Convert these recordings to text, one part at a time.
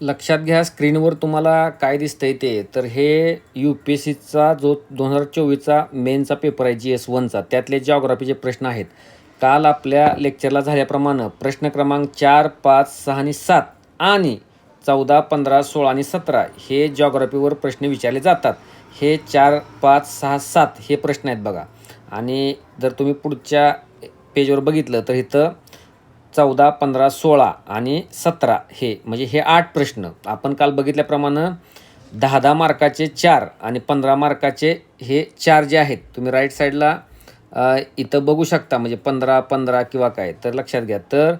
लक्षात घ्या स्क्रीनवर तुम्हाला काय दिसतंय ते. तर हे यू पी एस सीचा जो दोन हजार चोवीसचा मेनचा पेपर आहे जी एस वनचा त्यातले जॉग्राफीचे प्रश्न आहेत. काल आपल्या लेक्चरला झाल्याप्रमाणे प्रश्न क्रमांक चार पाच सहा आणि सात आणि चौदा पंधरा सोळा आणि सतरा हे जॉग्राफीवर प्रश्न विचारले जातात. हे चार पाच सहा सात हे प्रश्न आहेत बघा. आणि जर तुम्ही पुढच्या पेजवर बघितलं तर इथं चौदा पंधरा सोळा आणि सतरा हे म्हणजे हे आठ प्रश्न. आपण काल बघितल्याप्रमाणे दहा दहा मार्काचे चार आणि पंधरा मार्काचे हे चार जे आहेत तुम्ही राईट साईडला इथं बघू शकता म्हणजे पंधरा पंधरा किंवा काय तर लक्षात घ्या. तर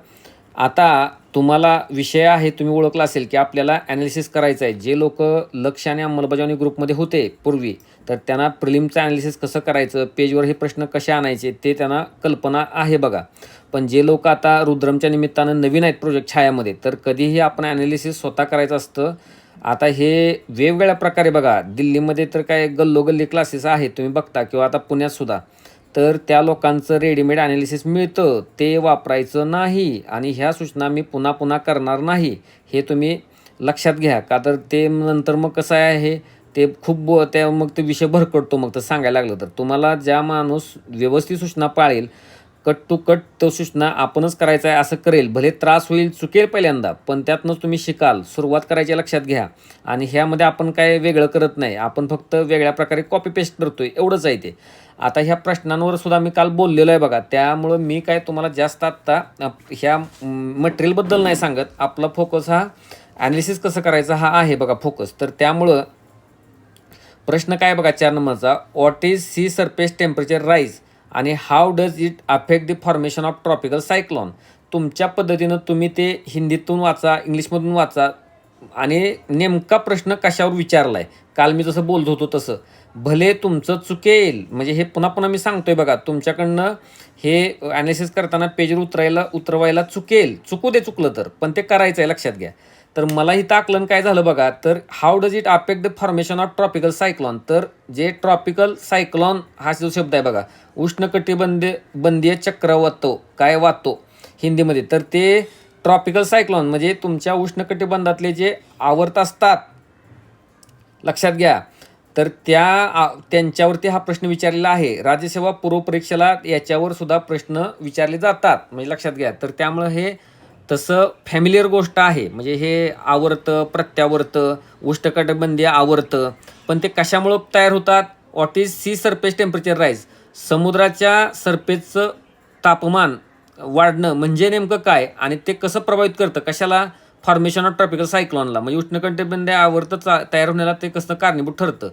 आता तुम्हाला विषय आहे तुम्ही ओळखला असेल की आपल्याला ॲनालिसिस करायचं आहे. जे लोक लक्ष आणि अंमलबजावणी ग्रुपमध्ये होते पूर्वी तर त्यांना प्रिलिमचं ॲनालिसिस कसं करायचं पेजवर हे प्रश्न कसे आणायचे ते त्यांना कल्पना आहे बघा. पण जे लोक आता रुद्रमच्या निमित्तानं नवीन आहेत प्रोजेक्ट छायामध्ये तर कधीही आपण ॲनालिसिस स्वतः करायचं असतं. आता हे वेगवेगळ्या प्रकारे बघा दिल्लीमध्ये तर काय गल्लोगल्ली क्लासेस आहेत तुम्ही बघता किंवा आता पुण्यात सुद्धा. तर त्या लोकांचं रेडीमेड ॲनालिसिस मिळतं. ते वापरायचं नाही आणि ह्या सूचना मी पुन्हा पुन्हा करणार नाही हे तुम्ही लक्षात घ्या. का तर ते नंतर मग कसं आहे ते खूप ब त्या मग ते विषय भरकटतो मग तर सांगायला लागलं तर. तुम्हाला ज्या माणूस व्यवस्थित सूचना पाळेल कट टू कट तो सूचना आपणच करायचा आहे असं करेल. भले त्रास होईल चुकेल पहिल्यांदा पण त्यातनंच तुम्ही शिकाल. सुरुवात करायची लक्षात घ्या. आणि ह्यामध्ये आपण काय वेगळं करत नाही. आपण फक्त वेगळ्या प्रकारे कॉपी पेस्ट करतोय. एवढंच आहे ते. आता ह्या प्रश्नांवर सुद्धा मी काल बोललेलो आहे बघा. त्यामुळं मी काय तुम्हाला जास्त आत्ता ह्या मटेरियलबद्दल नाही सांगत. आपला फोकस हा ॲनालिसिस कसं करायचा हा आहे बघा फोकस तर त्यामुळं प्रश्न काय बघा चार नंबरचा. What is sea surface temperature rise आणि how does it affect the formation of tropical cyclone तुमच्या पद्धतीनं तुम्ही ते हिंदीतून वाचा इंग्लिशमधून वाचा. आणि नेमका प्रश्न कशावर विचारला आहे काल मी जसं बोलत होतो तसं. भले तुमचं चुकेल. म्हणजे हे पुन्हा पुन्हा मी सांगतोय बघा तुमच्याकडनं हे ॲनालिसिस करताना पेजवर उतरायला उतरवायला चुकेल. चुकू दे चुकलं तर पण ते करायचं आहे लक्षात घ्या. तर मला इथं आकलन काय झालं बघा तर how does it affect the formation of tropical cyclone तर जे ट्रॉपिकल सायक्लॉन हा जो शब्द आहे बघा उष्णकटिबंधीय बंदीय चक्र वाहतो काय वाहतो हिंदीमध्ये तर ते ट्रॉपिकल सायक्लॉन म्हणजे तुमच्या उष्णकटिबंधातले जे आवर्त असतात लक्षात घ्या. तर त्या आ- त्यांच्यावरती हा प्रश्न विचारलेला आहे. राज्यसेवा पूर्व परीक्षेला याच्यावर सुद्धा प्रश्न विचारले जातात म्हणजे लक्षात घ्या. तर त्यामुळं हे तसं फॅमिलियर गोष्ट आहे. म्हणजे हे आवर्तं प्रत्यावर्तं उष्णकटिबंधीय आवर्तं पण ते कशामुळं तयार होतात? What is sea surface temperature rise समुद्राच्या सरफेसचं तापमान वाढणं म्हणजे नेमकं काय? आणि ते कसं प्रभावित करतं? कशाला? फॉर्मेशन ऑफ ट्रॉपिकल सायक्लॉनला म्हणजे उष्णकटिबंधीय आवर्त चा- तयार होण्याला ते कसं कारणीभूत ठरतं?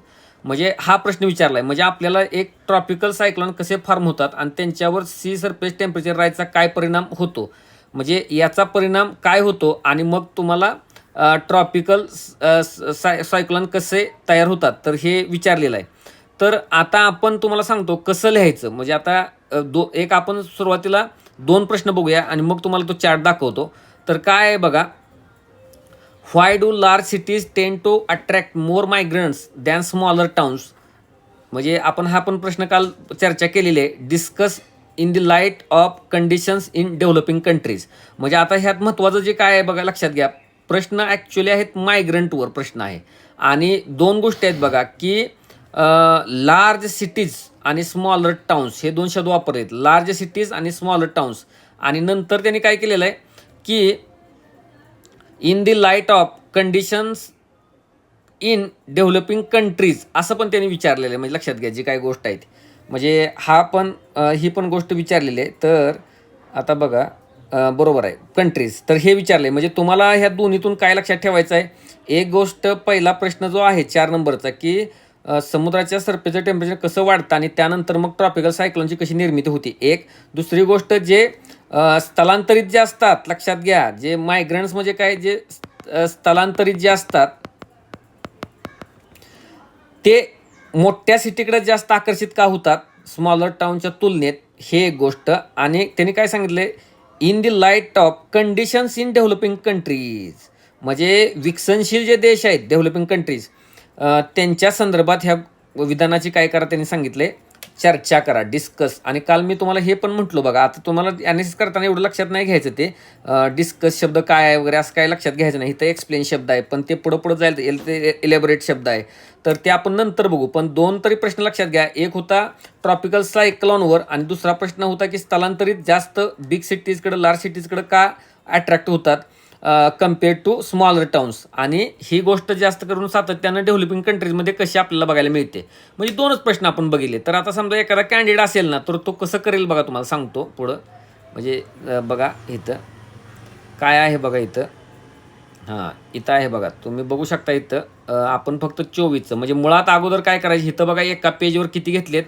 म्हणजे हा प्रश्न विचारला आहे म्हणजे आपल्याला एक ट्रॉपिकल सायक्लॉन कसे फॉर्म होतात आणि त्यांच्यावर सी सरफेस टेम्परेचर राहायचा काय परिणाम होतो? म्हणजे याचा परिणाम काय होतो आणि मग तुम्हाला ट्रॉपिकल साय सायक्लॉन कसे तयार होतात? तर हे विचारलेलं आहे. तर आता आपण तुम्हाला सांगतो कसं लिहायचं. म्हणजे आता दो एक आपण सुरुवातीला दोन प्रश्न बघूया आणि मग तुम्हाला तो चार्ट दाखवतो. तर काय आहे बघा? Why do large cities tend to attract more migrants than smaller towns म्हणजे आपण हा पण प्रश्न काल चर्चा केलेली आहे. Discuss in the light of conditions in developing countries म्हणजे आता ह्यात महत्त्वाचं जे काय आहे बघा लक्षात घ्या. प्रश्न ॲक्च्युली आहेत मायग्रंटवर प्रश्न आहे. आणि दोन गोष्टी आहेत बघा की लार्ज सिटीज आणि स्मॉलर टाउन्स हे दोन शब्द वापरलेत. लार्ज सिटीज आणि स्मॉलर टाउन्स आणि नंतर त्यांनी काय केलेलं आहे की in the light of conditions in developing countries असं पण त्यांनी विचारलेलं आहे. म्हणजे लक्षात घ्या जी काही गोष्ट आहे ती. म्हणजे हा पण ही पण गोष्ट विचारलेली आहे. तर आता बघा बरोबर आहे. कंट्रीज तर हे विचारले म्हणजे तुम्हाला ह्या दोन्हीतून काय लक्षात ठेवायचं आहे? एक गोष्ट पहिला प्रश्न जो आहे चार नंबरचा की समुद्राच्या सरफेसचं टेम्परेचर कसं वाढतं आणि त्यानंतर मग ट्रॉपिकल सायक्लॉनची कशी निर्मिती होती? एक. दुसरी गोष्ट जे स्थलांतरित जे असतात लक्षात घ्या जे मायग्रंट्स म्हणजे काय जे स्थलांतरित जे असतात ते मोठ्या सिटीकडे जास्त आकर्षित का होतात? स्मॉलर टाउनच्या तुलनेत हे एक गोष्ट. आणि त्यांनी काय सांगितले? In the light of conditions in developing countries म्हणजे विकसनशील जे देश आहेत डेव्हलपिंग कंट्रीज त्यांच्या संदर्भात ह्या विधानाची काय करा त्यांनी सांगितले. चर्चा करा डिस्कस आणि काल मी तुम्हाला हे पण म्हटलो बघा आता तुम्हाला ॲनालिसिस करताना एवढं लक्षात नाही घ्यायचं ते. डिस्कस शब्द काय आहे वगैरे असं काय लक्षात घ्यायचं नाही. इथं एक्सप्लेन शब्द आहे पण ते पुढं पुढं जाईल एल- ते इलेबोरेट शब्द आहे. तर ते आपण नंतर बघू पण दोन तरी प्रश्न लक्षात घ्या. एक होता ट्रॉपिकल सायक्लॉनवर आणि दुसरा प्रश्न होता की स्थलांतरित जास्त बिग सिटीजकडं लार्ज सिटीजकडं का अट्रॅक्ट होतात? कम्पेअर्ड टू स्मॉलर टाउन्स आणि ही गोष्ट जास्त करून सातत्यानं डेव्हलपिंग कंट्रीजमध्ये कशी आपल्याला बघायला मिळते? म्हणजे दोनच प्रश्न आपण बघितले. तर आता समजा एखादा कॅन्डिडेट असेल ना तर तो कसं करेल बघा तुम्हाला सांगतो पुढं. म्हणजे बघा इथं. काय आहे बघा इथं? हां इथं आहे बघा. तुम्ही बघू शकता इथं. आपण फक्त चोवीसचं. म्हणजे मुळात अगोदर काय करायचं? इथं बघा एका पेजवर किती घेतलेत?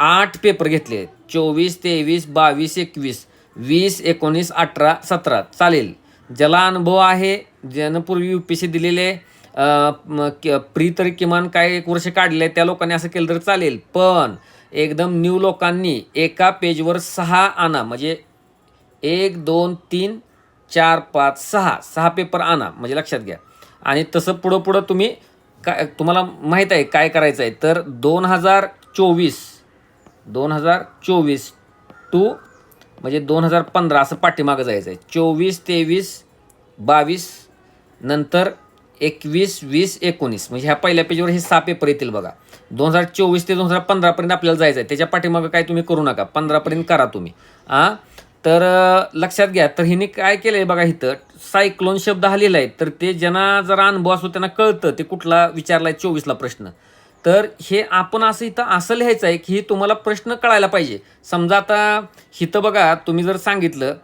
आठ पेपर घेतले आहेत चोवीस तेवीस बावीस एकवीस. वीस एकोणीस अठरा सतरा. चालेल. ज्याला अनुभव आहे ज्यानं पूर्वी यू पी सी दिलेले प्री तरी किमान काय एक वर्ष काढले त्या लोकांनी असं केलं तर चालेल. पण एकदम न्यू लोकांनी एका पेजवर सहा आणा. म्हणजे एक दोन तीन चार पाच सहा. सहा पेपर आणा म्हणजे लक्षात घ्या. आणि तसं पुढं पुढं तुम्ही काय तुम्हाला माहीत आहे काय करायचं आहे. तर दोन हजार चोवीस दोन हजार चोवीस टू म्हणजे दोन हजार पंधरा असं पाठीमागं जायचं आहे चोवीस तेवीस बावीस नंतर एकवीस वीस एकोणीस. म्हणजे ह्या पहिल्या पेजवर हे सहा पेपर येतील बघा. दोन हजार चोवीस ते दोन हजार पंधरापर्यंत आपल्याला जायचं आहे त्याच्या पाठीमागं काय तुम्ही करू नका. पंधरापर्यंत करा तुम्ही. हां तर लक्षात घ्या. तर हिने काय केलं आहे बघा इथं? सायक्लोन शब्द हा लिहिला आहे तर ते ज्यांना जरा अनुभव असतो त्यांना कळतं. ते कुठला विचारला आहे चोवीसला प्रश्न. तर हे आपण असं इथं असं लिहायचं आहे की तुम्हाला प्रश्न कळायला पाहिजे. समजा आता इथं बघा तुम्ही जर सांगितलं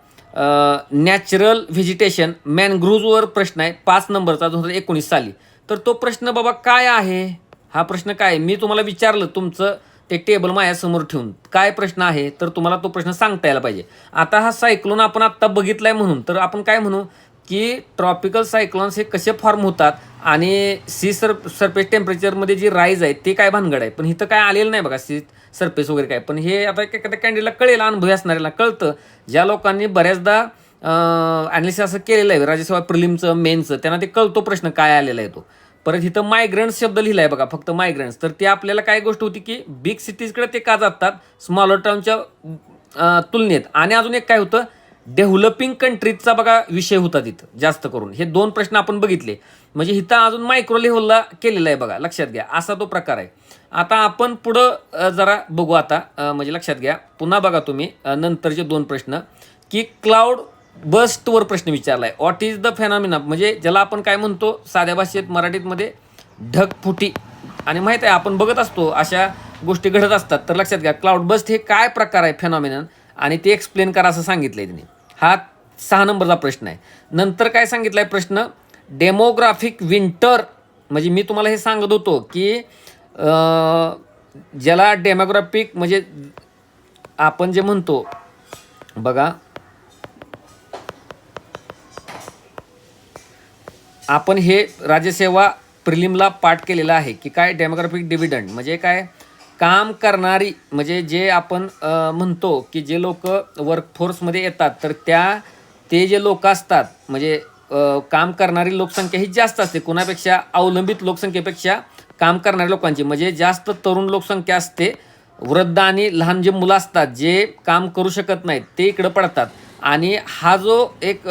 नॅचरल व्हेजिटेशन मॅनग्रोजवर प्रश्न आहे पाच नंबरचा दोन हजार एकोणीस साली. तर तो प्रश्न बाबा काय आहे? हा प्रश्न काय? आहे? मी तुम्हाला विचारलं तुमचं ते टेबल माझ्यासमोर ठेवून. काय प्रश्न आहे? तर तुम्हाला तो प्रश्न सांगता यायला पाहिजे. आता हा सायक्लोन आपण आत्ता बघितला आहे म्हणून. तर आपण काय म्हणू? की ट्रॉपिकल सायक्लॉन्स हे कसे फॉर्म होतात आणि सी सर सरफेस टेम्परेचरमध्ये जी राईज आहे ते काय भानगड आहे? पण इथं काय आलेलं नाही बघा सी सरफेस वगैरे काय. पण हे आता एखाद्या कॅन्डीला कळेल अनुभवी असणाऱ्याला कळतं. ज्या लोकांनी बऱ्याचदा ॲनालिसिस असं केलेलं आहे राज्यसभा प्रिलिमचं मेनचं त्यांना ते कळतो प्रश्न काय आलेला आहे तो. परत इथं मायग्रंट्स शब्द लिहिला आहे बघा फक्त मायग्रंट्स तर ते आपल्याला काय गोष्ट होती की बिग सिटीजकडे ते का जातात? स्मॉलर टाउनच्या तुलनेत. आणि अजून एक काय होतं? डेव्हलपिंग कंट्रीजचा बघा विषय होता तिथं जास्त करून. हे दोन प्रश्न आपण बघितले. म्हणजे इथं अजून मायक्रो लेव्हलला केलेला आहे बघा लक्षात घ्या. असा तो प्रकार आहे. आता आपण पुढं जरा बघू आता म्हणजे लक्षात घ्या. पुन्हा बघा तुम्ही नंतरचे दोन प्रश्न. की क्लाउड बस्टवर प्रश्न विचारला आहे व्हॉट इज द फेनॉमिना म्हणजे ज्याला आपण काय म्हणतो साध्या भाषेत मराठीतमध्ये ढगफुटी. आणि माहीत आहे आपण बघत असतो अशा गोष्टी घडत असतात. तर लक्षात घ्या क्लाउड बस्ट हे काय प्रकार आहे फेनॉमिनन आणि ते एक्सप्लेन करा असं सांगितलं आहे त्यांनी. हा सहा नंबरचा प्रश्न आहे. नंतर काय सांगितला आहे प्रश्न? डेमोग्राफिक विंटर म्हणजे मी तुम्हाला हे सांगत होतो की ज्याला डेमोग्राफिक म्हणजे आपण जे म्हणतो बघा. आपण हे राज्यसेवा प्रिलिमला पाठ केलेलं आहे की काय डेमोग्राफिक डिव्हिडंड म्हणजे काय? काम करणारी म्हणजे जे आपण म्हणतो की जे लोक वर्कफोर्समध्ये येतात तर त्या ते जे लोक असतात म्हणजे काम करणारी लोकसंख्या ही जास्त असते. कुणापेक्षा अवलंबित लोकसंख्येपेक्षा काम करणाऱ्या लोकांची म्हणजे जास्त तरुण लोकसंख्या असते वृद्ध आणि लहान जे मुलं असतात जे काम करू शकत नाहीत ते इकडं पडतात. आणि हा जो एक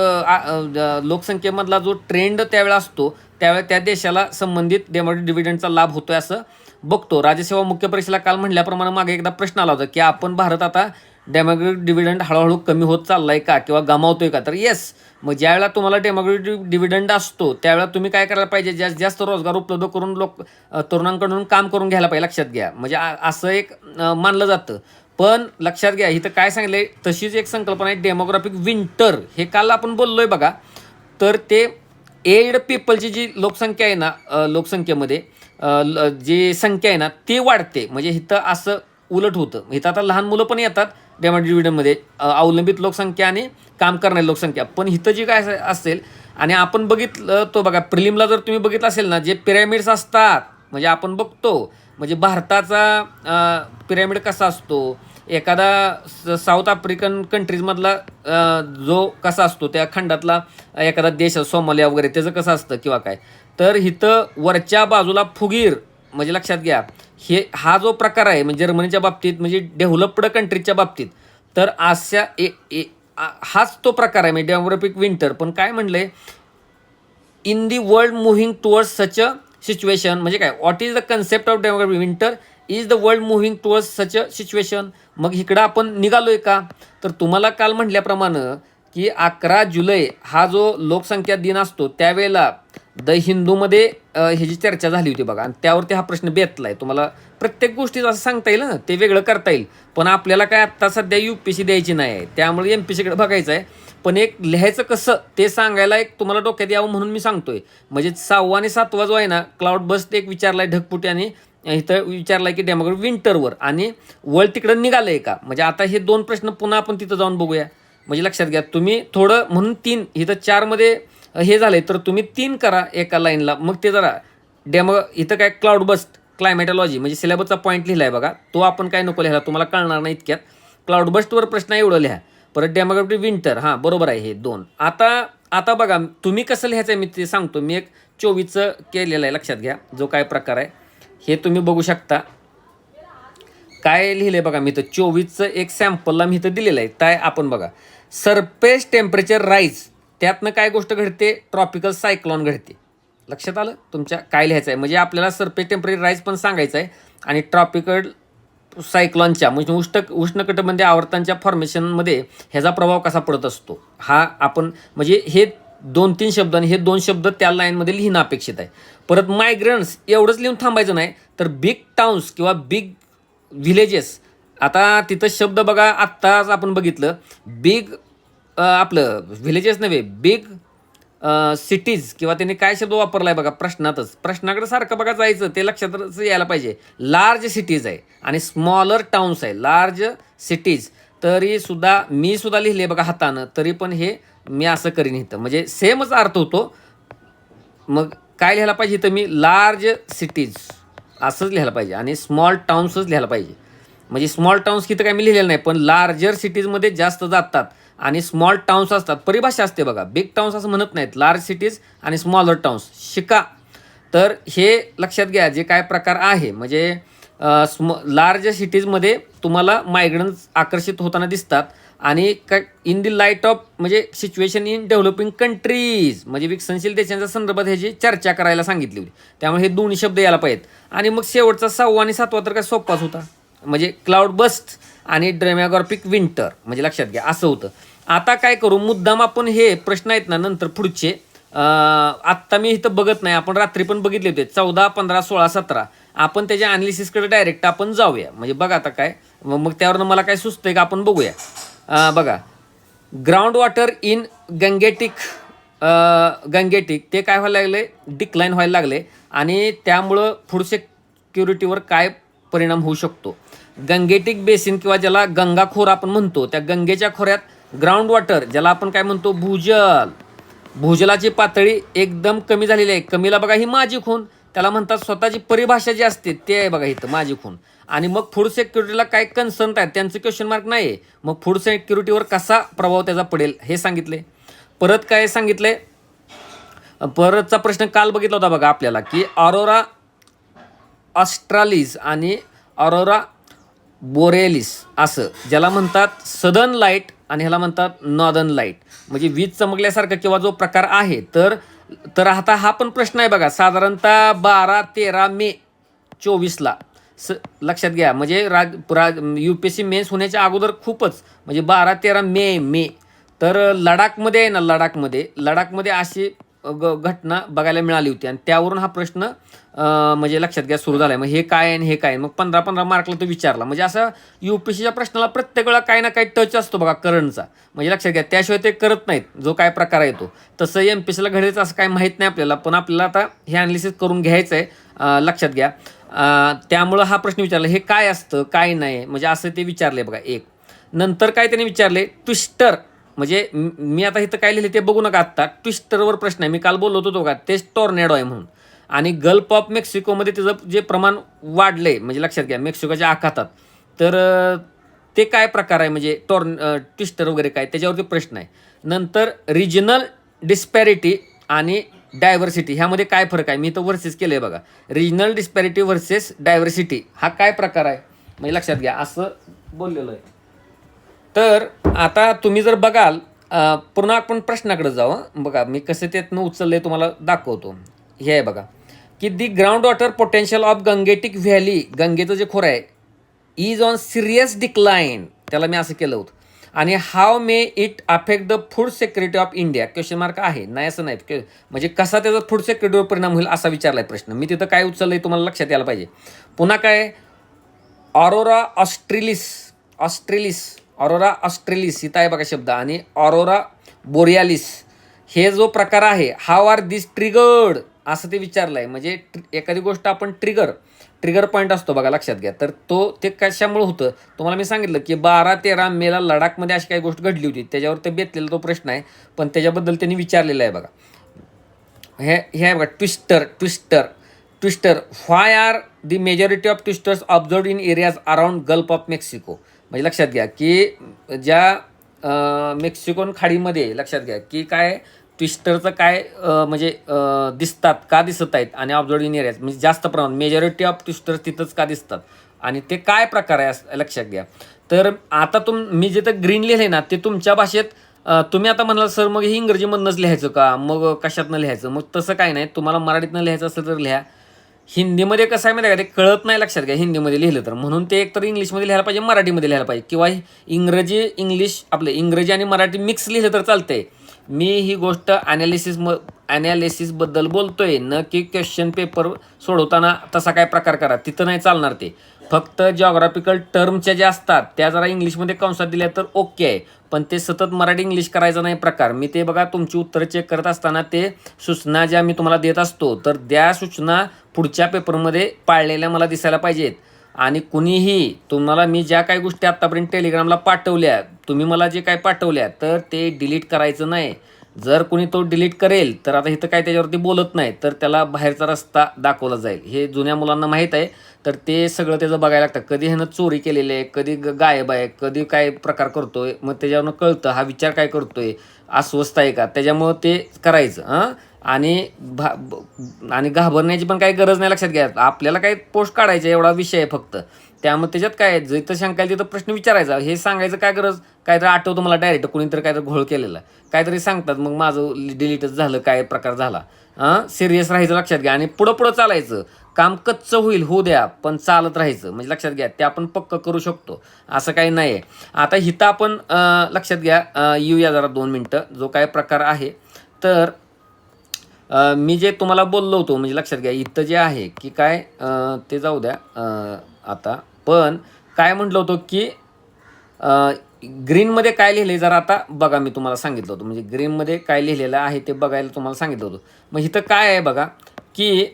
लोकसंख्येमधला जो ट्रेंड त्यावेळा असतो त्यावेळेला त्या देशाला संबंधित डेमोक्रेटिक डिव्हिडंडचा लाभ होतोय असं बघतो. राज्यसेवा मुख्य परीक्षेला काल म्हणल्याप्रमाणे मागे एकदा प्रश्न आला होता की आपण भारत आता डेमोक्रेटिक डिव्हिडंड हळूहळू कमी होत चाललाय का किंवा गमावतोय का? तर येस मग ज्यावेळेला तुम्हाला डेमोक्रेटिक डिव्हिडंड असतो त्यावेळेला तुम्ही काय करायला पाहिजे? जास्त जास्त रोजगार उपलब्ध करून लोक तरुणांकडून काम करून घ्यायला पाहिजे. लक्षात घ्या. म्हणजे असं एक मानलं जातं. पण लक्षात घ्या इथं काय सांगितलंय? तशीच एक संकल्पना आहे डेमोग्राफिक विंटर. हे काल आपण बोललोय बघा. तर ते एड पीपलची जी लोकसंख्या आहे ना लोकसंख्येमध्ये जी संख्या आहे ना ती वाढते. म्हणजे इथं असं उलट होतं. इथं आता लहान मुलं पण येतात डेमोडिव्हिडनमध्ये अवलंबित लोकसंख्या आणि काम करणारी लोकसंख्या. पण इथं जी काय असेल आणि आपण बघितलं तो बघा प्रिलिमला जर तुम्ही बघितलं असेल ना जे पिरॅमिड्स असतात म्हणजे आपण बघतो म्हणजे भारताचा पिरॅमिड कसा असतो एखादा स- साऊथ आफ्रिकन कंट्रीजमधला जो कसा असतो त्या खंडातला एखादा देश सोमालिया वगैरे त्याचं कसं असतं किंवा काय? तर इथं वरच्या बाजूला फुगीर म्हणजे लक्षात घ्या हे हा जो प्रकार आहे म्हणजे जर्मनीच्या बाबतीत म्हणजे डेव्हलप्ड कंट्रीच्या बाबतीत तर अशा ए ए हाच तो प्रकार आहे म्हणजे डेमोग्राफिक विंटर. पण काय म्हणलंय in the world moving towards such a situation म्हणजे काय? What is the concept of demography winter? Is the world moving towards such a situation मग इकडं आपण निघालोय का? तर तुम्हाला काल म्हटल्याप्रमाणे की अकरा जुलै हा जो लोकसंख्या दिन असतो त्यावेळेला द हिंदूमध्ये ह्याची चर्चा झाली होती बघा. आणि त्यावरती हा प्रश्न बेतला आहे तुम्हाला प्रत्येक गोष्टीचं असं सांगता येईल ना ते वेगळं करता येईल. पण आपल्याला काय आत्ता सध्या यू पी सी द्यायची नाही आहे. त्यामुळे एम पी सीकडे बघायचं आहे. पण एक लिहायचं कसं ते सांगायला एक तुम्हाला डोक्यात यावं म्हणून मी सांगतोय. म्हणजे सहावा आणि सातवा जो आहे ना क्लाउड बस्ट एक विचारलाय ढगपुटी आणि इथं विचारलाय की डेमोग्राफी विंटरवर आणि वर्ल्ड तिकडं निघालंय का? म्हणजे आता हे दोन प्रश्न पुन्हा आपण तिथं जाऊन बघूया. म्हणजे लक्षात घ्या तुम्ही थोडं म्हणून तीन इथं चारमध्ये हे झालंय तर तुम्ही तीन करा एका लाईनला मग ते जरा डेमो इथं काय क्लाउड बस्ट क्लायमेटॉलॉजी म्हणजे सिलेबसचा पॉईंट लिहिलाय बघा. तो आपण काय नको लिहायला तुम्हाला कळणार नाही इतक्यात. क्लाउड बस्टवर प्रश्न आहे एवढं लिहा. परत डेमोग्राफी विंटर हां बरोबर आहे हे दोन. आता आता बघा तुम्ही कसं लिहायचं आहे मी ते सांगतो. मी एक चोवीसचं केलेलं आहे लक्षात घ्या जो काय प्रकार आहे. हे तुम्ही बघू शकता. काय लिहिलं आहे बघा मी तर चोवीसचं एक सॅम्पलला मी इथं दिलेलं आहे. काय आपण बघा. सरफेस टेम्परेचर राईज त्यातनं काय गोष्ट घडते? ट्रॉपिकल सायक्लॉन घडते. लक्षात आलं? तुमच्या काय लिहायचं आहे म्हणजे आपल्याला सरफेस टेम्परेचर राईज पण सांगायचं आहे आणि ट्रॉपिकल सायक्लॉनच्या म्हणजे उष्ण उष्णकटिबंधीय आवर्तांच्या फॉर्मेशनमध्ये ह्याचा प्रभाव कसा पडत असतो? हा आपण म्हणजे हे दोन तीन शब्द आणि हे दोन शब्द त्या लाईनमध्ये लिहिणं अपेक्षित आहे. परत मायग्रंट्स एवढंच लिहून थांबायचं नाही तर बिग टाउन्स किंवा बिग व्हिलेजेस आता तिथं शब्द बघा आत्ताच आपण बघितलं. बिग आपलं व्हिलेजेस नव्हे बिग सिटीज किंवा त्यांनी काय शब्द वापरला आहे बघा प्रश्नातच. प्रश्नाकडे सारखं बघा जायचं ते लक्षातच यायला पाहिजे. लार्ज सिटीज आहे आणि स्मॉलर टाउन्स आहे. लार्ज सिटीज तरी सुद्धा मी सुद्धा लिहिले बघा हातानं तरी पण हे मी असं करीन इथं. म्हणजे सेमच अर्थ होतो. मग काय लिहायला पाहिजे तर मी? लार्ज सिटीज असंच लिहायला पाहिजे आणि स्मॉल टाउन्सच लिहायला पाहिजे. म्हणजे स्मॉल टाउन्स किती काय मी लिहिलेलं नाही पण लार्जर सिटीजमध्ये जास्त जातात आणि स्मॉल टाउन्स असतात. परिभाषा असते बघा. बिग टाउन्स असं म्हणत नाहीत. लार्ज सिटीज आणि स्मॉलर टाउन्स शिका. तर हे लक्षात घ्या जे काय प्रकार आहे. म्हणजे स्म लार्ज सिटीजमध्ये तुम्हाला मायग्रन्स आकर्षित होताना दिसतात आणि क इन दी लाइट ऑफ म्हणजे सिच्युएशन इन डेव्हलपिंग कंट्रीज म्हणजे विकसनशील देशांच्या संदर्भात ह्याची चर्चा करायला सांगितली होती. त्यामुळे हे दोन्ही शब्द यायला पाहिजेत. आणि मग शेवटचा सहावा आणि सातवा तर काय सोपाच होता. म्हणजे क्लाउड बस्ट आणि ड्रेमॅगॉर्पिक विंटर म्हणजे लक्षात घ्या असं होतं. आता काय करू मुद्दाम आपण हे प्रश्न आहेत ना नंतर पुढचे. आत्ता मी इथं बघत नाही आपण रात्री पण बघितले होते चौदा पंधरा सोळा सतरा. आपण त्याच्या अनालिसिसकडे डायरेक्ट आपण जाऊया. म्हणजे बघा आता काय मग त्यावरनं मला काय सुचतंय का आपण बघूया. बघा. Ground water in Gangetic Gangetic ते काय व्हायला लागले डिक्लाईन व्हायला लागले आणि त्यामुळं फूड सेक्युरिटीवर काय परिणाम होऊ शकतो? गंगेटिक बेसिन किंवा ज्याला गंगाखोर आपण म्हणतो त्या गंगेच्या खोऱ्यात ग्राउंड वॉटर ज्याला आपण काय म्हणतो भूजल. भूजलाची पातळी एकदम कमी झालेली आहे. कमीला बघा ही माझी खून त्याला म्हणतात स्वतःची परिभाषा जी असते ते आहे बघा इथं माझी खून आणि मग फूड सिक्युरिटीला काय कन्सर्न आहेत त्यांचं क्वेश्चन मार्क नाही आहे मग फूड सिक्युरिटीवर कसा प्रभाव त्याचा पडेल हे सांगितले. परत काय सांगितले? परतचा प्रश्न काल बघितला होता बघा आपल्याला की ऑरोरा ऑस्ट्रालीज आणि ऑरोरा बोरेलिस असं ज्याला म्हणतात सदन लाइट आणि ह्याला म्हणतात नॉर्दन लाइट. म्हणजे वीज चमकल्यासारखा किंवा जो प्रकार आहे तर तर आता हा पण प्रश्न आहे बघा. साधारणतः बारा तेरा मे चोवीसला. स लक्षात घ्या. म्हणजे राज राज U P S C mains होण्याच्या अगोदर खूपच म्हणजे बारा तेरा मे मे. तर लडाखमध्ये आहे ना लडाखमध्ये. लडाखमध्ये अशी ग घटना बघायला मिळाली होती. आणि त्यावरून हा प्रश्न म्हणजे लक्षात घ्या सुरू झाला आहे मग हे काय आहे आणि हे काय मग पंधरा पंधरा मार्कला तो विचारला. म्हणजे असं यू पी सीच्या प्रश्नाला प्रत्येक वेळा काही ना काही टच असतो बघा करंटचा म्हणजे लक्षात घ्या त्याशिवाय ते करत नाहीत. जो काय प्रकार आहे तो. तसं एम पी सीला घडेल असं काही माहीत नाही आपल्याला. पण आपल्याला आता हे अनालिसिस करून घ्यायचं आहे लक्षात घ्या. त्यामुळं हा प्रश्न विचारला हे काय असतं काय नाही? म्हणजे असं ते विचारले बघा एक. नंतर काय त्याने विचारले? ट्विस्टर म्हणजे मी आता इथं काय लिहिले ते बघू नका आत्ता. ट्विस्टरवर प्रश्न आहे. मी काल बोलत होतो का? तेच टॉर्नेडो आहे म्हणून. आणि गल्फ ऑफ मेक्सिकोमध्ये त्याचं जे प्रमाण वाढलंय म्हणजे लक्षात घ्या मेक्सिकोच्या आखातात. तर ते काय प्रकार आहे? म्हणजे टॉर्न ट्विस्टर वगैरे काय? त्याच्यावरती प्रश्न आहे. नंतर रिजनल डिस्पॅरिटी आणि डायव्हर्सिटी ह्यामध्ये काय फरक आहे? मी तर वर्सेस केलं आहे बघा. रिजनल डिस्पॅरिटी वर्सेस डायव्हर्सिटी हा काय प्रकार आहे? म्हणजे लक्षात घ्या असं बोललेलं आहे. तर आता तुम्ही जर बघाल पुन्हा आपण प्रश्नाकडे जाऊ बघा मी कसं त्यातनं उचलले तुम्हाला दाखवतो. हे आहे बघा की the ground water potential of Gangetic valley गंगेचं जे खोरं आहे इज ऑन सिरियस डिक्लाइन त्याला मी असं केलं होतं. आणि how may it affect the food security of India question mark आहे. नाही असं नाही. के- म्हणजे कसा त्याचा फूड सेक्युरिटीवर परिणाम होईल असा विचारलाय प्रश्न. मी तिथं काय उचललंय तुम्हाला लक्षात यायला पाहिजे. पुन्हा काय? Aurora australis australis aurora australis इथं आहे बघा शब्द. आणि ऑरोरा बोरियालिस हे जो प्रकार आहे हाव आर दिस ट्रिगर्ड असं ते विचारलं आहे म्हणजे ट्रि- एखादी गोष्ट आपण ट्रिगर ट्रिगर पॉईंट असतो बघा लक्षात घ्या. तर तो ते कशामुळे होतं? तुम्हाला मी सांगितलं की बारा तेरा मेला लडाखमध्ये अशी काही गोष्ट घडली होती. त्याच्यावर ते बेतलेला तो प्रश्न आहे. पण त्याच्याबद्दल त्यांनी विचारलेला आहे बघा. हे हे आहे बघा twister twister twister why are the majority of twisters observe in areas around Gulf of Mexico म्हणजे लक्षात घ्या की ज्या मेक्सिकोन खाडीमध्ये लक्षात घ्या की काय ट्विस्टरचं काय म्हणजे दिसतात का दिसत आहेत आणि ऑब्झर्विंग इन एरियाज म्हणजे जास्त प्रमाणात मेजॉरिटी ऑफ ट्विस्टर तिथंच का दिसतात? आणि ते काय प्रकार आहे असं लक्षात घ्या. तर आता तुम मी जिथं ग्रीन लिहिले ना ते तुमच्या भाषेत तुम्ही आता म्हणाल सर मग हे इंग्रजीमधनंच लिहायचं का? मग कशातनं लिहायचं? मग तसं काय नाही तुम्हाला मराठीतनं लिहायचं असेल तर लिहा. हिंदीमध्ये कसं आहे माहिती आहे का? ते कळत नाही लक्षात घ्या हिंदीमध्ये लिहिलं तर. म्हणून ते एकतर इंग्लिशमध्ये लिहायला पाहिजे मराठीमध्ये लिहायला पाहिजे. किंवा इंग्रजी इंग्लिश आपलं इंग्रजी आणि मराठी मिक्स लिहिलं तर चालतंय. मी ही गोष्ट ॲनालिसिस म ॲनालिसिसबद्दल बोलतोय. न की क्वेश्चन पेपर सोडवताना तसा काय प्रकार करा. तिथं नाही चालणार ते. फक्त जॉग्राफिकल टर्मच्या ज्या असतात त्या जरा इंग्लिशमध्ये कंसात दिल्या तर ओके आहे. पण ते सतत मराठी इंग्लिश करायचा नाही प्रकार. मी ते बघा तुमची उत्तरं चेक करत असताना ते सूचना ज्या मी तुम्हाला देत असतो तर त्या सूचना पुढच्या पेपरमध्ये पाळलेल्या मला दिसायला पाहिजेत. आणि कुणीही तुम्हाला मी ज्या काही गोष्टी आत्तापर्यंत टेलिग्रामला पाठवल्या तुम्ही मला जे काय पाठवल्या तर ते डिलीट करायचं नाही. जर कुणी तो डिलीट करेल तर आता इथं काय त्याच्यावरती बोलत नाही तर त्याला बाहेरचा रस्ता दाखवला जाईल. हे जुन्या मुलांना माहीत आहे. तर ते सगळं त्याचं बघायला लागतं. कधी ह्यानं चोरी केलेली आहे कधी ग- गायब आहे कधी काय प्रकार करतोय मग त्याच्यावरनं कळतं हा विचार काय करतोय अस्वस्थ आहे का? त्याच्यामुळं ते करायचं हां? आणि भा ब- आणि घाबरण्याची पण काही गरज नाही लक्षात घ्या आपल्याला काही पोस्ट काढायचा एवढा विषय आहे फक्त. त्यामुळे त्याच्यात काय जिथं शंका आहे तिथं प्रश्न विचारायचा. हे सांगायचं काय गरज? काहीतरी आठवतं मला डायरेक्ट कुणीतरी काहीतरी घोळ केलेला. काहीतरी सांगतात मग माझं डिलीटच झालं काय प्रकार झाला. हां? सिरियस राहायचं लक्षात घ्या. आणि पुढं पुढं चालायचं. काम कच्चं होईल होऊ द्या पण चालत राहायचं. म्हणजे लक्षात घ्या ते आपण पक्क करू शकतो. असं काही नाही आहे आता इथं आपण लक्षात घ्या येऊया जरा दोन मिनटं. जो काय प्रकार आहे तर मी जे तुम्हाला बोललो होतो म्हणजे लक्षात घ्या इथं जे आहे की काय ते जाऊ द्या आता. पण काय म्हटलं होतं की ग्रीनमध्ये काय लिहिलं आहे जरा आता बघा मी तुम्हाला सांगितलं होतं. म्हणजे ग्रीनमध्ये काय लिहिलेलं आहे ते बघायला तुम्हाला सांगितलं होतं. मग इथं काय आहे बघा की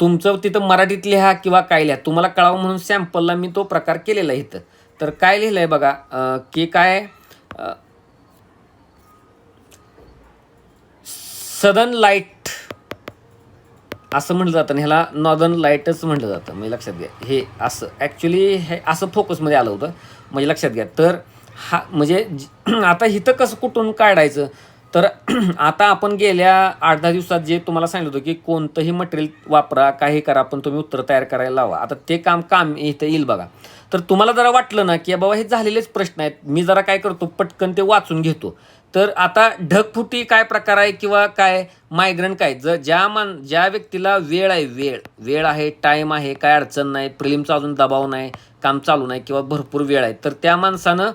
तुमचं तिथं मराठीत लिहा किंवा काय लिहा. तुम्हाला कळावं म्हणून सॅम्पलला मी तो प्रकार केलेला आहे इथं. तर काय लिहिलं आहे बघा की काय सदन लाइट असं म्हटलं जातं आणि ह्याला नॉर्दर्न लाईटच म्हटलं जातं. म्हणजे लक्षात घ्या हे असं ॲक्च्युली हे असं फोकसमध्ये आलं होतं. म्हणजे लक्षात घ्या. तर हा म्हणजे आता इथं कसं कुठून काढायचं? तर आता आपण गेल्या आठ दहा दिवसात जे तुम्हाला सांगितलं होतं की कोणतंही मटेरियल वापरा काही करा पण तुम्ही उत्तर तयार करायला लावा. आता ते काम काम इथं येईल बघा. तर तुम्हाला जरा वाटलं ना की बाबा हे झालेलेच प्रश्न आहेत. मी जरा काय करतो पटकन ते वाचून घेतो. तर आता ढगफुटी काय प्रकार आहे किंवा काय मायग्रेन काय? ज ज्या मान ज्या व्यक्तीला वेळ आहे वेळ. वेळ आहे टाईम आहे काय अडचण नाही प्रिलिमचा अजून दबाव नाही काम चालू नाही किंवा भरपूर वेळ आहे. तर त्या माणसानं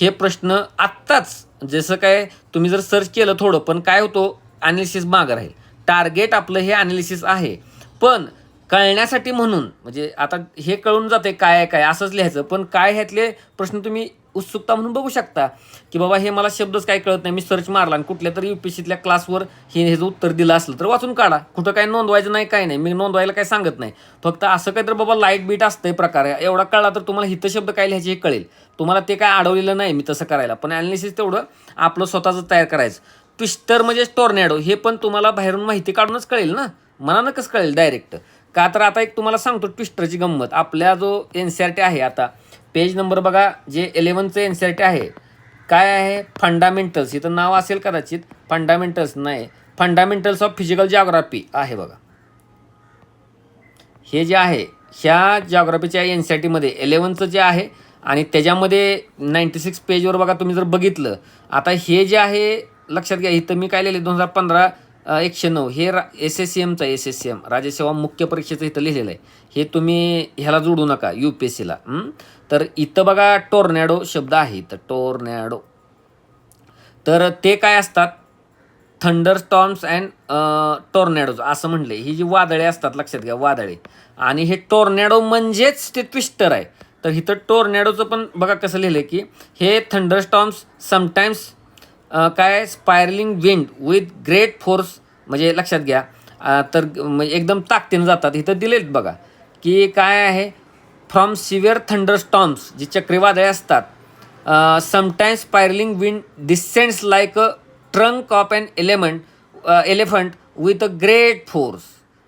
हे प्रश्न आत्ताच जसं काय तुम्ही जर सर्च केलं थोडं पण काय होतो अनालिसिस मागं राहील. टार्गेट आपलं हे अनालिसिस आहे. पण कळण्यासाठी म्हणून म्हणजे आता हे कळून जाते काय आहे काय असंच लिहायचं. पण काय ह्यातले प्रश्न तुम्ही उत्सुकता म्हणून बघू शकता. की बाबा हे मला शब्दच काय कळत नाही. मी सर्च मारला आणि कुठल्या तरी युपीसीतल्या क्लासवर हे ह्याचं उत्तर दिलं असलं तर वाचून काढा. कुठं काय नोंदवायचं नाही काय नाही. मी नोंदवायला काय सांगत नाही. फक्त असं काय तर बाबा लाइट बीट असतंय प्रकार. एवढा कळला तर तुम्हाला हित शब्द काय लिहायचे हे कळेल. तुम्हाला ते काय अडवलेलं नाही मी तसं करायला. पण ॲनालिसिस तेवढं आपलं स्वतःचं तयार करायचं. ट्विस्टर म्हणजे टॉर्नॅडो हे पण तुम्हाला बाहेरून माहिती काढूनच कळेल ना. मनानं कसं कळेल डायरेक्ट का तर आता एक तुम्हाला सांगतो ट्विस्टरची गंमत. आपल्या जो एन सी आर टी आहे आता पेज नंबर बघा जे इलेवनचं एन सी आर टी आहे. काय आहे? फंडामेंटल्स इथं नाव असेल कदाचित. फंडामेंटल्स नाही. फंडामेंटल्स ऑफ फिजिकल जॉग्राफी आहे बघा. हे जे आहे ह्या जॉग्राफीच्या एन सी आर टीमध्ये एलेवनचं जे आहे आणि त्याच्यामध्ये नाईंटी सिक्स पेजवर बघा तुम्ही जर बघितलं. आता हे जे आहे लक्षात घ्या इथं मी काय लिहिले दोन हजार पंधरा एकशे नऊ. हे रा एस एस सी एमचं एस एस सी एम राज्यसेवा मुख्य परीक्षेचं इथं लिहिलेलं आहे. हे तुम्ही ह्याला जोडू नका यू पी एस सीला तर इथं बघा टोर्नॅडो शब्द आहे इथं. टोर्नॅडो तर ते काय असतात? थंडर स्टॉर्म्स अँड टोर्नॅडोज असं म्हणले ही जी वादळे असतात लक्षात घ्या वादळे. आणि हे टोर्नॅडो म्हणजेच ते ट्विस्टर आहे. तर इथं टोर्नॅडोचं पण बघा कसं लिहिलं आहे की हे थंडर स्टॉर्म्स समटाईम्स काय spiraling wind with great force म्हणजे लक्षात घ्या. तर म्हणजे एकदम ताकदीनं जातात. इथं दिलेत बघा की काय आहे? फ्रॉम सिव्हिअर थंडरस्टॉम्स जी चक्रीवादळे असतात sometimes spiraling wind descends like a trunk of and element elephant with a great force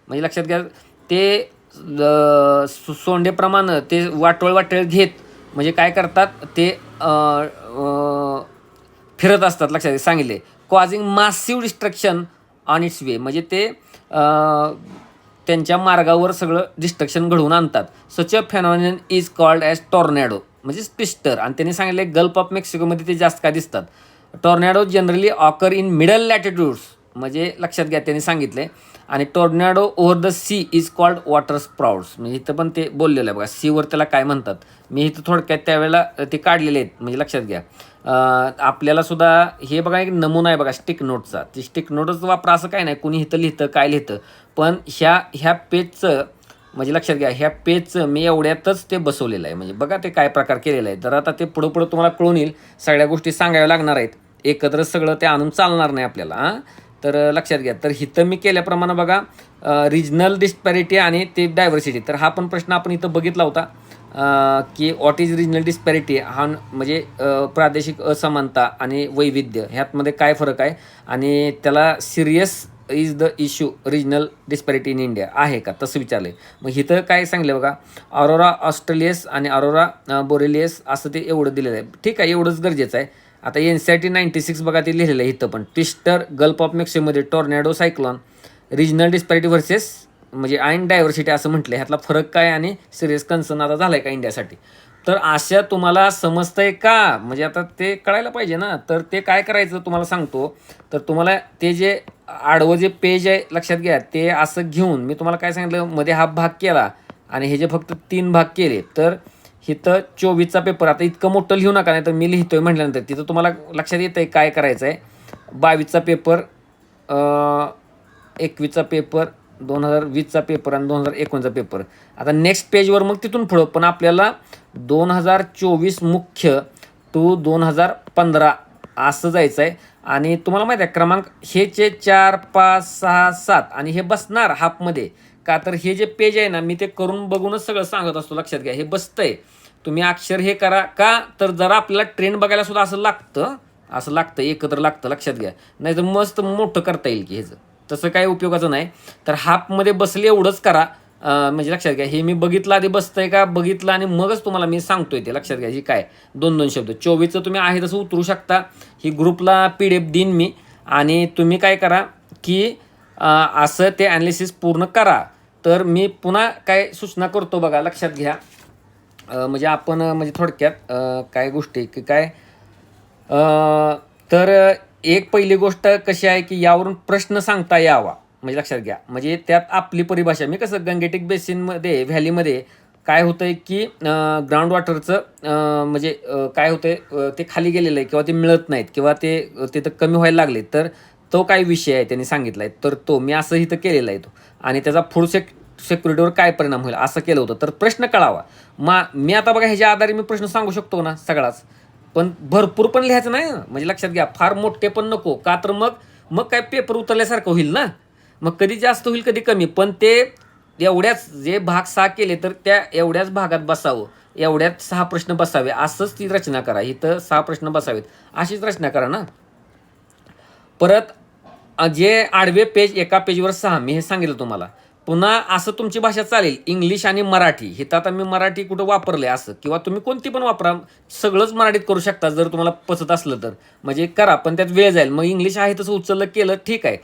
म्हणजे लक्षात घ्या ते सोंडेप्रमाणे ते वाटोळ वाटळ घेत म्हणजे काय करतात? ते फिरत असतात लक्षात घ्या, सांगितले. Causing massive destruction on its way म्हणजे ते त्यांच्या मार्गावर सगळं डिस्ट्रक्शन घडवून आणतात. Such a phenomenon is called as tornado म्हणजे ट्विस्टर आणि त्यांनी सांगितले गल्फ ऑफ मेक्सिकोमध्ये ते जास्त काय दिसतात. Tornado generally occur in middle latitudes म्हणजे लक्षात घ्या त्यांनी सांगितले. आणि tornado over the sea is called water spouts म्हणजे इथं पण ते बोललेलं आहे बघा. सीवर त्याला काय म्हणतात? मी इथं थोडक्यात त्यावेळेला ते काढलेले आहेत. म्हणजे लक्षात घ्या. आपल्याला सुद्धा हे बघा एक नमुना आहे बघा स्टिक नोटचा ती स्टिक नोटच वापरा असं काय नाही कुणी इथं लिहितं काय लिहितं. पण ह्या ह्या पेजचं म्हणजे लक्षात घ्या ह्या पेजचं मी एवढ्यातच ते बसवलेलं आहे. म्हणजे बघा ते काय प्रकार केलेला आहे. तर आता ते पुढं पुढं तुम्हाला कळून येईल. सगळ्या गोष्टी सांगाव्या लागणार आहेत. एकत्र सगळं ते आणून चालणार नाही आपल्याला हां? तर लक्षात घ्या. तर इथं मी केल्याप्रमाणे बघा रिजनल डिस्पॅरिटी आणि ते डायव्हर्सिटी तर हा पण प्रश्न आपण इथं बघितला होता. की व्हॉट इज रिजनल डिस्पॅरिटी हा म्हणजे प्रादेशिक असमानता आणि वैविध्य ह्यातमध्ये काय फरक आहे? आणि त्याला serious is the issue regional disparity in India आहे का? तसं विचारलं मग इथं काय सांगलं बघा अरोरा ऑस्ट्रेलियस आणि अरोरा बोरेलियस असं ते एवढं दिलेलं आहे. ठीक आहे एवढंच गरजेचं आहे. आता N C R T ninety six बघा ते लिहिलेलं आहे इथं पण. ट्विस्टर गल्फ ऑफ मेक्सिकोमध्ये tornado cyclone regional disparity versus म्हणजे आयन डायव्हर्सिटी असं म्हटलं ह्यातला फरक काय आणि सिरियस कन्सर्न आता झाला आहे का इंडियासाठी? तर अशा तुम्हाला समजतंय का? म्हणजे आता ते कळायला पाहिजे ना. तर ते काय करायचं तुम्हाला सांगतो. तर तुम्हाला ते जे आडवं जे पेज आहे लक्षात घ्या ते असं घेऊन मी तुम्हाला काय सांगितलं? मध्ये हा भाग केला आणि हे जे फक्त तीन भाग केले तर इथं चोवीसचा पेपर आता इतकं मोठं लिहू नका नाही तर मी लिहितोय म्हटल्यानंतर. तिथं तुम्हाला लक्षात येतं आहे काय करायचं आहे बावीसचा पेपर एकवीसचा पेपर दोन हजार वीसचा पेपर आणि दोन हजार एकोणचा पेपर आता नेक्स्ट पेजवर मग तिथून पुढं पण आपल्याला दोन हजार चोवीस मुख्य टू दोन हजार पंधरा असं जायचं आहे आणि तुम्हाला माहिती आहे क्रमांक हेचे चार पाच सहा सात आणि हे बसणार हाफमध्ये. का तर हे जे पेज आहे ना मी ते करून बघूनच सगळं सांगत असतो लक्षात घ्या हे बसतंय. तुम्ही अक्षर हे करा का तर जरा आपल्याला ट्रेंड बघायला सुद्धा असं लागतं असं लागतं एकत्र लागतं लक्षात घ्या. नाही तर मस्त मोठं करता येईल की ह्याचं तसं काही उपयोगाचं नाही. तर हाफमध्ये बसले एवढंच करा. म्हणजे लक्षात घ्या हे मी बघितलं आधी बसतंय का? बघितलं आणि मगच तुम्हाला मी सांगतोय ते. लक्षात घ्या ही काय? दोन दोन शब्द. चोवीसचं तुम्ही आहे तसं उतरू शकता. ही ग्रुपला पी डी एफ देईन मी. आणि तुम्ही काय करा की असं ते ॲनालिसिस पूर्ण करा. तर मी पुन्हा काय सूचना करतो बघा लक्षात घ्या. म्हणजे आपण म्हणजे थोडक्यात काय गोष्टी की काय? तर एक पहिली गोष्ट कशी आहे की यावरून प्रश्न सांगता यावा. म्हणजे लक्षात घ्या. म्हणजे त्यात आपली परिभाषा मी कसं गंगेटिक बेसिनमध्ये व्हॅलीमध्ये काय होतंय की ग्राउंड वॉटरचं म्हणजे काय होतंय आहे ते खाली गेलेलं आहे किंवा ते मिळत नाहीत किंवा ते तिथं कमी व्हायला लागले तर तो काय विषय आहे त्यांनी सांगितला आहे तर तो मी असं इथं केलेला आहे तो. आणि त्याचा फूड सेक सेक्युरिटीवर काय परिणाम होईल असं केलं होतं. तर प्रश्न कळावा. मा मी आता बघा ह्याच्या आधारे मी प्रश्न सांगू शकतो ना सगळाच? पण भरपूर पण लिहायचं नाही ना म्हणजे लक्षात घ्या फार मोठे पण नको. का तर मग मग काय पेपर उतरल्यासारखं होईल ना? मग कधी जास्त होईल कधी कमी. पण ते एवढ्याच जे भाग सहा केले तर त्या एवढ्याच भागात बसावं. एवढ्यात सहा प्रश्न बसावे. असंच ती रचना करा. इथं सहा प्रश्न बसावेत. अशीच रचना करा ना. परत जे आडवे पेज एका पेजवर सहा मी हे सांगितलं तुम्हाला. पुन्हा असं तुमची भाषा चालेल. इंग्लिश आणि मराठी. हे तर आता मी मराठी कुठं वापरलंय असं. किंवा तुम्ही कोणती पण वापरा. सगळंच मराठीत करू शकता जर तुम्हाला पचत असलं तर. म्हणजे करा पण त्यात वेळ जाईल. मग इंग्लिश आहे तसं उचललं केलं ठीक आहे.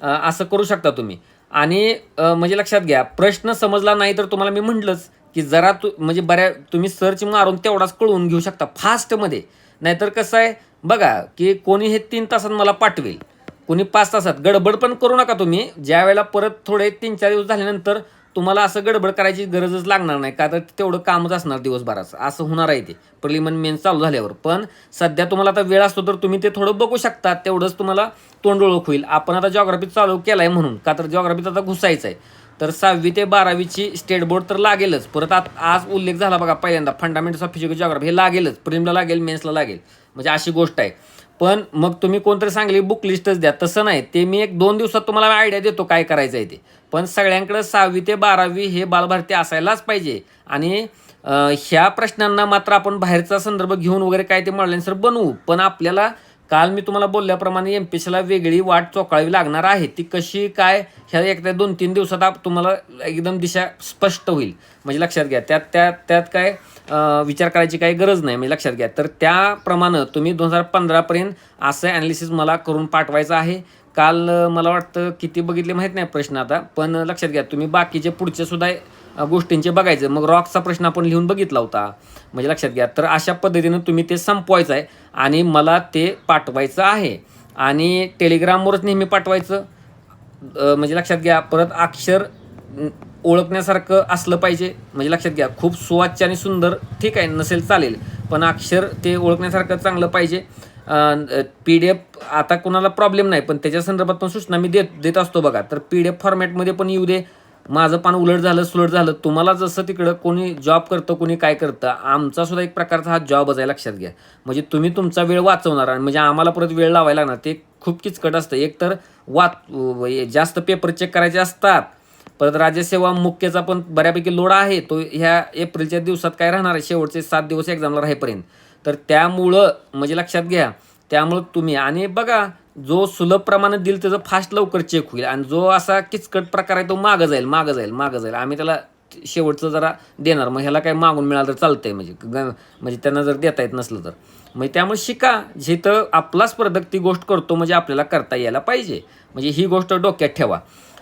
असं करू शकता तुम्ही. आणि म्हणजे लक्षात घ्या प्रश्न समजला नाही तर तुम्हाला मी म्हटलंच की जरा तू म्हणजे बऱ्या तुम्ही सर्च मारून तेवढाच कळवून घेऊ शकता फास्टमध्ये नाहीतर कसं आहे बघा की कोणी हे तीन तासात मला पाठवेल. कोणी पाच तासात गडबड पण करू नका तुम्ही. ज्या वेळेला परत थोडे तीन चार दिवस झाल्यानंतर तुम्हाला असं गडबड करायची गरजच लागणार नाही. का तर तेवढं कामच असणार दिवसभराचं. असं होणार आहे ते. प्रिलिमन मेन चालू झाल्यावर. पण सध्या तुम्हाला आता वेळ असतो तर तुम्ही ते थोडं बघू शकता. तेवढंच तुम्हाला तोंड ओळख होईल. आपण आता जॉग्राफी चालू केला आहे म्हणून. का तर जॉग्राफीत आता घुसायचं आहे तर सहावी ते बारावीची स्टेट बोर्ड तर लागेलच. परत आत आज उल्लेख झाला बघा पहिल्यांदा. फंडामेंटल्स ऑफ फिजिकल जॉग्राफी हे लागेलच. प्रिमला लागेल मेन्सला लागेल. म्हणजे अशी गोष्ट आहे. पण मग तुम्ही कोणतरी सांगली बुक लिस्टच द्या. तसं नाही. ते मी एक दोन दिवसात तुम्हाला आयडिया देतो काय करायचं आहे ते. पण सगळ्यांकडे सहावी ते बारावी हे बालभारती असायलाच पाहिजे. आणि ह्या प्रश्नांना मात्र आपण बाहेरचा संदर्भ घेऊन वगैरे काय ते मॉडेल सर बनवू. पण आपल्याला काल मी तुम्हाला बोलल्याप्रमाणे एम पी एसला वेगळी वाट चोकाळावी लागणार आहे. ती कशी काय ह्या एक त्या दोन तीन दिवसात आप तुम्हाला एकदम दिशा स्पष्ट होईल. म्हणजे लक्षात घ्या. त्यात त्यात त्यात काय विचार करायची काही गरज नाही म्हणजे लक्षात घ्या. तर त्याप्रमाणे तुम्ही दोन हजार पंधरापर्यंत असं ॲनालिसिस मला करून पाठवायचं आहे. काल मला वाटतं किती बघितले माहीत नाही प्रश्न आता पण लक्षात घ्या तुम्ही बाकीचे पुढचे सुद्धा गोष्टींचे बघायचं. मग रॉकचा प्रश्न आपण लिहून बघितला होता. म्हणजे लक्षात घ्या तर अशा पद्धतीनं तुम्ही ते संपवायचं आहे आणि मला ते पाठवायचं आहे. आणि टेलिग्रामवरच नेहमी पाठवायचं. म्हणजे लक्षात घ्या परत अक्षर ओळखण्यासारखं असलं पाहिजे. म्हणजे लक्षात घ्या खूप सुवाच्य आणि सुंदर ठीक आहे नसेल चालेल. पण अक्षर ते ओळखण्यासारखं चांगलं पाहिजे. पी डी एफ आता कोणाला प्रॉब्लेम नाही पण त्याच्या संदर्भात पण सूचना मी देत देत असतो बघा. तर पी डी एफ फॉर्मॅटमध्ये पण येऊ दे. माझं पान उलट झालं सुलट झालं. तुम्हाला जसं तिकडं कोणी जॉब करतं कोणी काय करतं आमचा सुद्धा एक प्रकारचा हा जॉबच आहे लक्षात घ्या. म्हणजे तुम्ही तुमचा वेळ वाचवणार आणि म्हणजे आम्हाला परत वेळ लावायला लागणार. ते खूप किचकट असतं. एक तर वाच जास्त पेपर चेक करायचे असतात परत राज्यसेवा मुख्यचा पण बऱ्यापैकी लोड आहे तो ह्या एप्रिलच्या दिवसात काय राहणार आहे? शेवटचे सात दिवस एक्झामला राहेपर्यंत. तर त्यामुळं म्हणजे लक्षात घ्या त्यामुळं तुम्ही आणि बघा जो सुलभ प्रमाणात दिल त्याचं फास्ट लवकर चेक होईल आणि जो असा किचकट प्रकार आहे तो मागं जाईल मागं जाईल मागं जाईल. आम्ही त्याला शेवटचं जरा देणार मग ह्याला काय मागून मिळालं तर चालतंय म्हणजे ग- म्हणजे त्यांना जर देता येत नसलं तर. म्हणजे त्यामुळे शिका जिथं आपला स्पर्धक ती गोष्ट करतो म्हणजे आपल्याला करता यायला पाहिजे. म्हणजे ही गोष्ट डोक्यात ठेवा.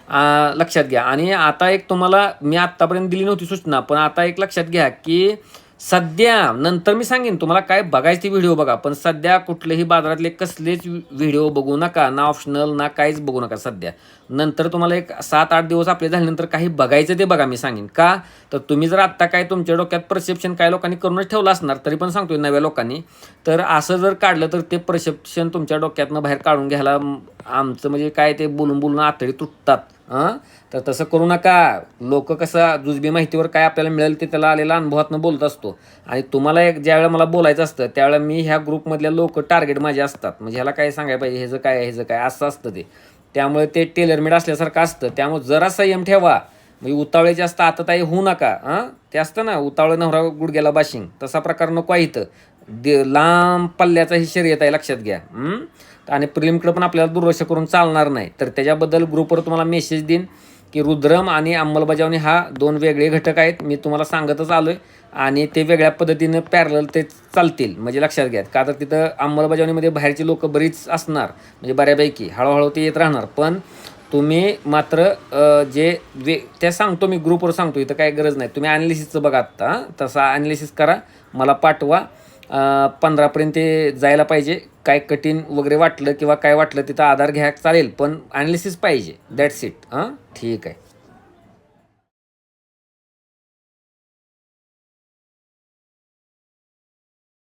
लक्षात घ्या. आणि आता एक तुम्हाला मी आत्तापर्यंत दिली नव्हती सूचना पण आता एक लक्षात घ्या की सध्या नंतर मी सांगेन तुम्हाला काय बघायचे व्हिडिओ बघा पण सध्या कुठलेही बाजारातले कसलेच व्हिडिओ बघू नका ना ऑप्शनल ना काहीच बघू नका सध्या. नंतर तुम्हाला एक सात आठ दिवस आपले झाल्यानंतर काही बघायचं ते बघा मी सांगेन. का? तर तुम्ही जर आत्ता काय तुमच्या डोक्यात परसेप्शन काय लोकांनी करूनच ठेवलं असणार तरी पण सांगतोय नव्या लोकांनी. तर असं जर काढलं तर ते परसेप्शन तुमच्या डोक्यातनं बाहेर काढून घ्यायला आमचं म्हणजे काय ते बोलून बोलून आतडी तुटतात. हां? तर तसं करू नका. लोक कसं जुजबी माहितीवर काय आपल्याला मिळेल ते त्याला आलेला अनुभवातनं बोलत असतो. आणि तुम्हाला एक ज्यावेळेला मला बोलायचं असतं त्यावेळेला मी ह्या ग्रुपमधल्या लोक टार्गेट माझे असतात. म्हणजे ह्याला काय सांगायला पाहिजे ह्याचं काय ह्याचं काय असं असतं ते. त्यामुळे ते टेलरमेड असल्यासारखं असतं. त्यामुळे जरा संयम ठेवा. म्हणजे उतावळे जास्त आता ताई होऊ नका हां? ते असतं ना उतावळे नवरा गुडघ्याला बाशिंग. तसा प्रकार नको आहे इथं. दे लांब पल्ल्याचा ही शर्यत आहे लक्षात घ्या. आणि प्रिलिमकडे पण आपल्याला दुर्लक्ष करून चालणार नाही. तर त्याच्याबद्दल ग्रुपवर तुम्हाला मेसेज देईन की रुद्रम आणि अंमलबजावणी हा दोन वेगळे घटक आहेत. मी तुम्हाला सांगतच आलो आहे आणि ते वेगळ्या पद्धतीनं पॅरल ते चालतील. म्हणजे लक्षात घ्या. का तर तिथं अंमलबजावणीमध्ये बाहेरची लोक बरीच असणार. म्हणजे बऱ्यापैकी. हळूहळू ते येत राहणार. पण तुम्ही मात्र जे वे त्या सांगतो मी ग्रुपवर सांगतो. इथं काय गरज नाही. तुम्ही ॲनालिसिसचं बघा आत्ता. तसा ॲनालिसिस करा. मला पाठवा. पंधरापर्यंत ते जायला पाहिजे. काय कठीण वगैरे वाटलं किंवा काय वाटलं तिथं आधार घ्या चालेल पण ॲनालिसिस पाहिजे. दॅट्स इट हां? ठीक आहे.